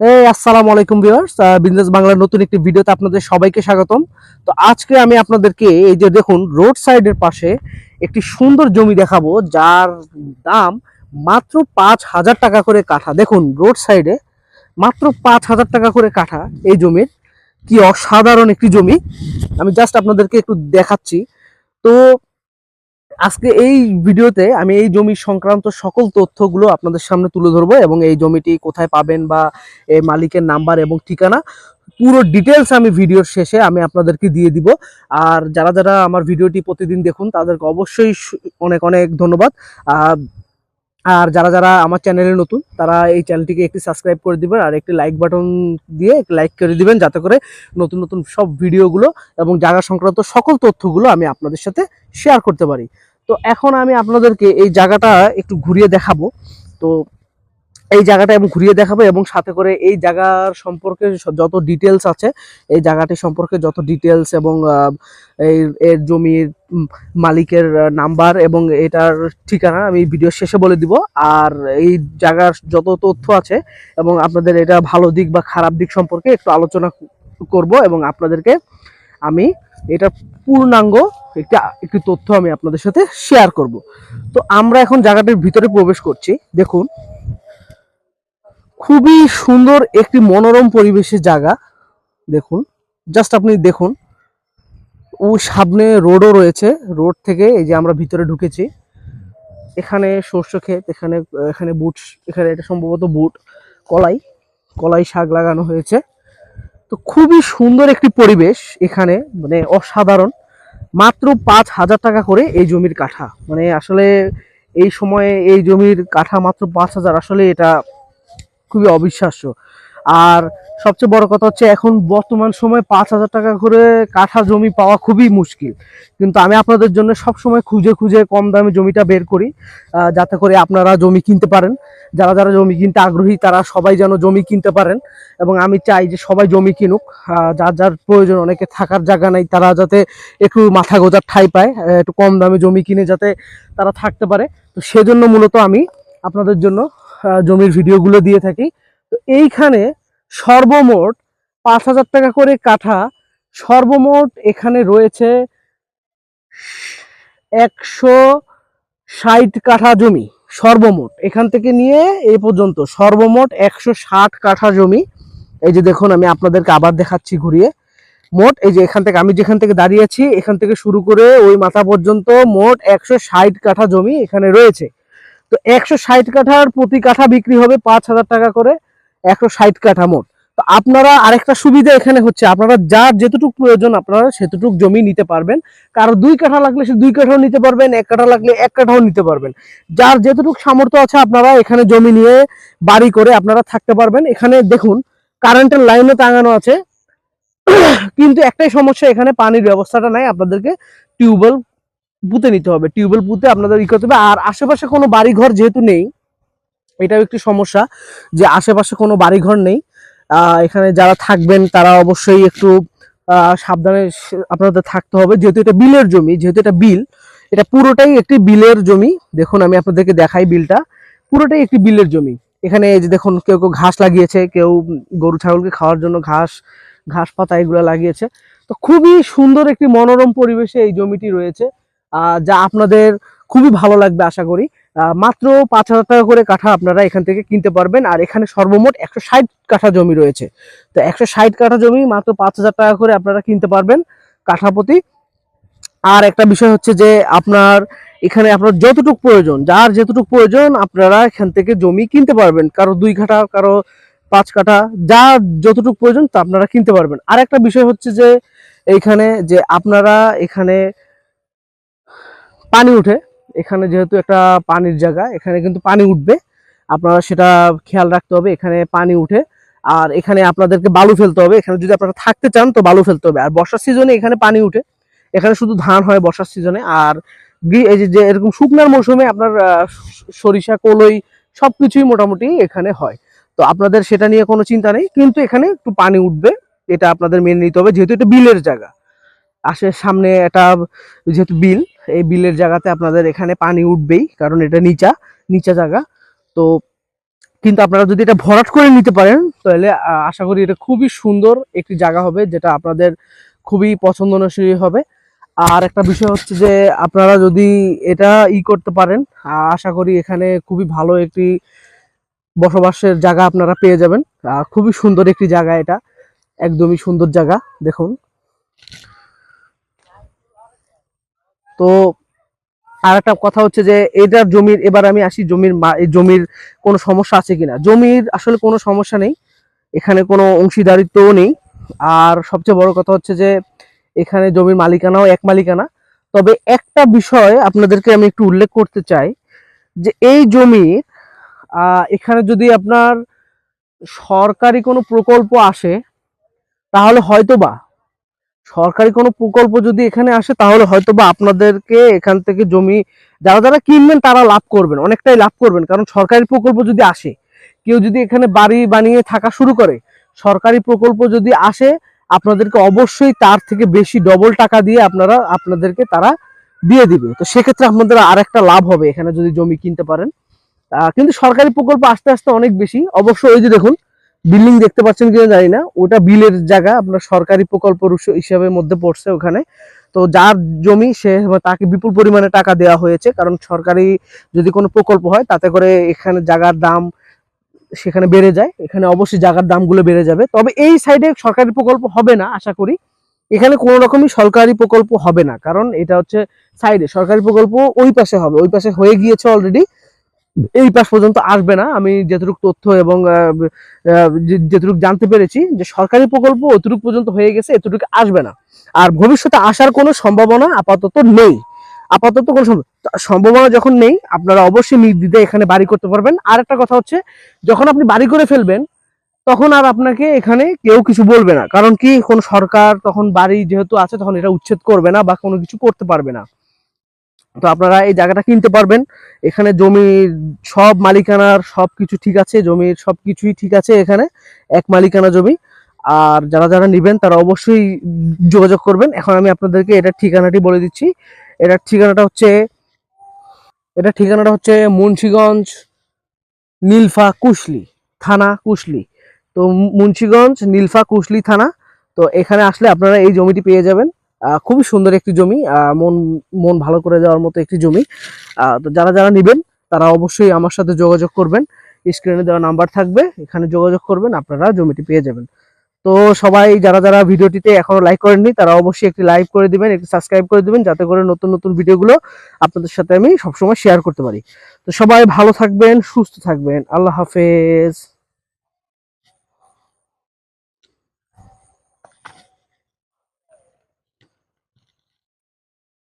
এই, আসসালামু আলাইকুম ভিউয়ার্স। বিজনেস বাংলার নতুন একটি ভিডিওতে আপনাদের সবাইকে স্বাগতম। তো আজকে আমি আপনাদেরকে এই যে দেখুন, রোড সাইডের পাশে একটি সুন্দর জমি দেখাবো, যার দাম মাত্র পাঁচ হাজার টাকা করে কাঠা। দেখুন, রোড সাইডে মাত্র পাঁচ হাজার টাকা করে কাঠা এই জমির। কি অসাধারণ একটি জমি। আমি জাস্ট আপনাদেরকে একটু দেখাচ্ছি। তো আজকে এই ভিডিওতে আমি এই জমি সংক্রান্ত সকল তথ্যগুলো আপনাদের সামনে তুলে ধরবো এবং এই জমিটি কোথায় পাবেন বা এই মালিকের নাম্বার এবং ঠিকানা, পুরো ডিটেলস আমি ভিডিওর শেষে আমি আপনাদেরকে দিয়ে দিব। আর যারা যারা আমার ভিডিওটি প্রতিদিন দেখুন, তাদেরকে অবশ্যই অনেক অনেক ধন্যবাদ। আর যারা যারা আমার চ্যানেলে নতুন, তারা এই চ্যানেলটিকে একটি সাবস্ক্রাইব করে দিবেন আর একটি লাইক বাটন দিয়ে লাইক করে দিবেন যাতে করে নতুন নতুন সব ভিডিওগুলো এবং জায়গা সংক্রান্ত সকল তথ্যগুলো আমি আপনাদের সাথে শেয়ার করতে পারি। তো এখন আমি আপনাদেরকে এই জায়গাটা একটু ঘুরিয়ে দেখাবো। তো এই জায়গাটা আমি ঘুরিয়ে দেখাবো এবং সাথে করে এই জায়গার সম্পর্কে যত ডিটেলস আছে, এই জায়গাটি সম্পর্কে যত ডিটেলস এবং এই, এর জমির মালিকের নাম্বার এবং এটার ঠিকানা আমি ভিডিও শেষে বলে দিব। আর এই জায়গার যত তথ্য আছে এবং আপনাদের এটা ভালো দিক বা খারাপ দিক সম্পর্কে একটু আলোচনা করব এবং আপনাদেরকে আমি এটা পূর্ণাঙ্গ একটি একটি তথ্য আমি আপনাদের সাথে শেয়ার করব। তো আমরা এখন জায়গাটির ভিতরে প্রবেশ করছি। দেখুন খুবই সুন্দর একটি মনোরম পরিবেশের জায়গা। দেখুন জাস্ট আপনি দেখুন। ও সামনে রোডও রয়েছে। রোড থেকে এই যে আমরা ভিতরে ঢুকেছি। এখানে শস্য ক্ষেত, এখানে এখানে বুট, এখানে এটা সম্ভবত বুট, কলাই কলাই শাক লাগানো হয়েছে। তো খুবই সুন্দর একটি পরিবেশ এখানে মানে অসাধারণ। মাত্র পাঁচ হাজার টাকা করে এই জমির কাঠা। মানে আসলে এই সময়ে এই জমির কাঠা মাত্র পাঁচ হাজার। আসলে এটা খুবই অবিশ্বাস্য। আর সবচেয়ে বড় কথা হচ্ছে, এখন বর্তমান সময় পাঁচ হাজার টাকা করে কাঠা জমি পাওয়া খুবই মুশকিল। কিন্তু আমি আপনাদের জন্য সব সময় খুঁজে খুঁজে কম দামে জমিটা বের করি যাতে করে আপনারা জমি কিনতে পারেন। যারা যারা জমি কিনতে আগ্রহী, তারা সবাই যেন জমি কিনতে পারেন। এবং আমি চাই যে সবাই জমি কিনুক। যার যার প্রয়োজন, অনেকে থাকার জায়গা নাই, তারা যাতে একটু মাথা গোজার ঠাই পায় একটু কম দামে জমি কিনে যাতে তারা থাকতে পারে। তো সেজন্য মূলত আমি আপনাদের জন্য জমির ভিডিওগুলো দিয়ে থাকি। তো এইখানে সর্বমোট পাঁচ হাজার টাকা করে কাঠা সর্বমোট এখানে রয়েছে একশো ষাট কাঠা জমি, সর্বমোট। এখান থেকে নিয়ে এ পর্যন্ত সর্বমোট একশো ষাট কাঠা জমি। এই যে দেখুন, আমি আপনাদেরকে আবার দেখাচ্ছি ঘুরিয়ে। মোট এই যে এখান থেকে, আমি যেখান থেকে দাঁড়িয়ে আছি, এখান থেকে শুরু করে ওই মাথা পর্যন্ত মোট একশো ষাট কাঠা জমি এখানে রয়েছে। তো একশো ষাট কাঠার প্রতি কাঠা বিক্রি হবে পাঁচ হাজার টাকা করে, একশো ষাট কাঠা মোট। তো আপনারা আরেকটা সুবিধা এখানে হচ্ছে, আপনারা যার যেতটুকু প্রয়োজন আপনারা সেতটুকু জমি নিতে পারবেন। কারও দুই কাঠা লাগলে সে দুই কাঠাও নিতে পারবেন, এক কাঠা লাগলে এক কাঠাও নিতে পারবেন। যার যেতটুকু সামর্থ্য আছে আপনারা এখানে জমি নিয়ে বাড়ি করে আপনারা থাকতে পারবেন। এখানে দেখুন, কারেন্টের লাইনও টাঙানো আছে। কিন্তু একটাই সমস্যা, এখানে পানির ব্যবস্থাটা নাই। আপনাদেরকে টিউবওয়েল পুঁতে নিতে হবে, টিউবওয়েল পুঁতে আপনাদের ই করতে হবে। আর আশেপাশে কোনো বাড়িঘর যেহেতু নেই, এটাও একটি সমস্যা যে আশেপাশে কোনো বাড়িঘর নেই। এখানে যারা থাকবেন তারা অবশ্যই একটু সাবধানে আপনাদের থাকতে হবে। যেহেতু এটা বিলের জমি, যেহেতু এটা বিল, এটা পুরোটাই একটি বিলের জমি। দেখুন, আমি আপনাদেরকে দেখাই বিলটা। পুরোটাই একটি বিলের জমি। এখানে যে দেখুন, কেউ কেউ ঘাস লাগিয়েছে, কেউ গরু, ছাগলকে খাওয়ার জন্য ঘাস ঘাস পাতা এগুলো লাগিয়েছে। তো খুবই সুন্দর একটি মনোরম পরিবেশে এই জমিটি রয়েছে। যা আপনাদের খুবই ভালো লাগবে আশা করি। মাত্র পাঁচ হাজার টাকা করে কাঠা আপনারা এখান থেকে কিনতে পারবেন, আর এখানে সর্বমোট একশো ষাট কাঠা জমি রয়েছে। তো একশো ষাট কাঠা জমি মাত্র পাঁচ হাজার টাকা করে আপনারা কিনতে পারবেন কাঠা প্রতি। আর একটা বিষয় হচ্ছে যে আপনার এখানে আপনার যতটুকু প্রয়োজন, যার যেতটুকু প্রয়োজন আপনারা এখান থেকে জমি কিনতে পারবেন। কারও দুই কাঠা, কারও পাঁচ কাঠা যা যতটুকু প্রয়োজন তা আপনারা কিনতে পারবেন। আর একটা বিষয় হচ্ছে যে এইখানে যে আপনারা এখানে পানি উঠে। এখানে যেহেতু একটা পানির জায়গা, এখানে কিন্তু পানি উঠবে। আপনারা সেটা খেয়াল রাখতে হবে, এখানে পানি উঠে। আর এখানে আপনাদেরকে বালু ফেলতে হবে। এখানে যদি আপনারা থাকতে চান, তো বালু ফেলতে হবে। আর বর্ষার সিজনে এখানে পানি উঠে। এখানে শুধু ধান হয় বর্ষার সিজনে। আর এই যে- এরকম শুকনার মৌসুমে আপনার সরিষা, কলই সবকিছুই মোটামুটি এখানে হয়। তো আপনাদের সেটা নিয়ে কোনো চিন্তা নেই। কিন্তু এখানে একটু পানি উঠবে। এটা আপনাদের মেনে নিতে হবে। যেহেতু এটা বিলের জায়গা। আসে সামনে একটা, যেহেতু বিল এই বিলের জায়গাতে আপনাদের এখানে পানি উঠবেই, কারণ এটা নিচা নিচা জায়গা। তো কিন্তু আপনারা যদি এটা ভরাট করে নিতে পারেন, তাহলে আশা করি এটা খুবই সুন্দর একটি জায়গা হবে, যেটা আপনাদের খুবই পছন্দনশীল হবে। আর একটা বিষয় হচ্ছে যে, আপনারা যদি এটা ই করতে পারেন আশা করি এখানে খুবই ভালো একটি বসবাসের জায়গা আপনারা পেয়ে যাবেন। খুবই সুন্দর একটি জায়গা এটা, একদমই সুন্দর জায়গা, দেখুন। তো আর একটা কথা হচ্ছে যে এটার জমির, এবার আমি আসি জমির জমির কোনো সমস্যা আছে কিনা? জমির আসলে কোনো সমস্যা নেই, এখানে কোনো অংশীদারিত্বও নেই। আর সবচেয়ে বড় কথা হচ্ছে যে এখানে জমির মালিকানাও এক মালিকানা। তবে একটা বিষয় আপনাদেরকে আমি একটু উল্লেখ করতে চাই যে এই জমি এখানে যদি আপনার সরকারি কোনো প্রকল্প আসে, তাহলে হয়তোবা সরকারি কোনো প্রকল্প যদি এখানে আসে, তাহলে হয়তোবা আপনাদেরকে এখান থেকে জমি যারা যারা কিনবেন, তারা লাভ করবেন, অনেকটাই লাভ করবেন। কারণ সরকারি প্রকল্প যদি আসে, কেউ যদি এখানে বাড়ি বানিয়ে থাকা শুরু করে, সরকারি প্রকল্প যদি আসে, আপনাদেরকে অবশ্যই তার থেকে বেশি ডবল টাকা দিয়ে আপনারা, আপনাদেরকে তারা দিয়ে দিবে। তো সেক্ষেত্রে আপনাদের আর একটা লাভ হবে এখানে যদি জমি কিনতে পারেন। কিন্তু সরকারি প্রকল্প আস্তে আস্তে অনেক বেশি। অবশ্য ওই যে দেখুন বিল্ডিং দেখতে পাচ্ছেন কিনা জানি না। ওটা বিলের জায়গা, আপনার সরকারি প্রকল্প হিসাবে মধ্যে পড়ছে ওখানে। তো যার জমি সে তাকে বিপুল পরিমাণে টাকা দেওয়া হয়েছে, কারণ সরকারি যদি কোনো প্রকল্প হয়, তাতে করে এখানে জায়গার দাম সেখানে বেড়ে যায়। এখানে অবশ্যই জায়গার দামগুলো বেড়ে যাবে। তবে এই সাইডে সরকারি প্রকল্প হবে না, আশা করি। এখানে কোনো রকমই সরকারি প্রকল্প হবে না, কারণ এটা হচ্ছে সাইডে সরকারি প্রকল্প ওই পাশে হবে, ওই পাশে হয়ে গিয়েছে অলরেডি এই পাশ পর্যন্ত আসবে না। আমি যেটুকু তথ্য এবং যেটুকু জানতে পেরেছি যে সরকারি প্রকল্প অতটুকু পর্যন্ত হয়ে গেছে, এতটুকু আসবে না। আর ভবিষ্যতে আসার কোনো সম্ভাবনা আপাতত নেই। আপাতত কোনো সম্ভাবনা যখন নেই, আপনারা অবশ্যই নির্দ্বিধায় এখানে বাড়ি করতে পারবেন। আর একটা কথা হচ্ছে, যখন আপনি বাড়ি করে ফেলবেন, তখন আর আপনাকে এখানে কেউ কিছু বলবে না। কারণ কি, কোন সরকার তখন বাড়ি যেহেতু আছে, তখন এটা উচ্ছেদ করবে না বা কোনো কিছু করতে পারবে না। তো আপনারা এই জায়গাটা কিনতে পারবেন। এখানে জমির সব মালিকানার সব কিছু ঠিক আছে, জমির সব কিছুই ঠিক আছে এখানে, এক মালিকানা জমি। আর যারা যারা নেবেন তারা অবশ্যই যোগাযোগ করবেন। এখন আমি আপনাদেরকে এটার ঠিকানাটি বলে দিচ্ছি। এটার ঠিকানাটা হচ্ছে, এটার ঠিকানাটা হচ্ছে মুন্সীগঞ্জ নীলফা কুশলি থানা কুশলি। তো মুন্সিগঞ্জ নীলফা কুশলি থানা। তো এখানে আসলে আপনারা এই জমিটি পেয়ে যাবেন। খুবই সুন্দর একটি জমি মন মন ভালো করে যাওয়ার মতো একটি জমি। তো যারা যারা নেবেন, তারা অবশ্যই আমার সাথে যোগাযোগ করবেন। স্ক্রিনে দেওয়া নাম্বার থাকবে, এখানে যোগাযোগ করবেন, আপনারা জমিটি পেয়ে যাবেন। তো সবাই যারা যারা ভিডিওটিতে এখনও লাইক করেননি, তারা অবশ্যই একটি লাইক করে দিবেন, একটি সাবস্ক্রাইব করে দিবেন, যাতে করে নতুন নতুন ভিডিওগুলো আপনাদের সাথে আমি সবসময় শেয়ার করতে পারি। তো সবাই ভালো থাকবেন, সুস্থ থাকবেন। আল্লাহ হাফেজ।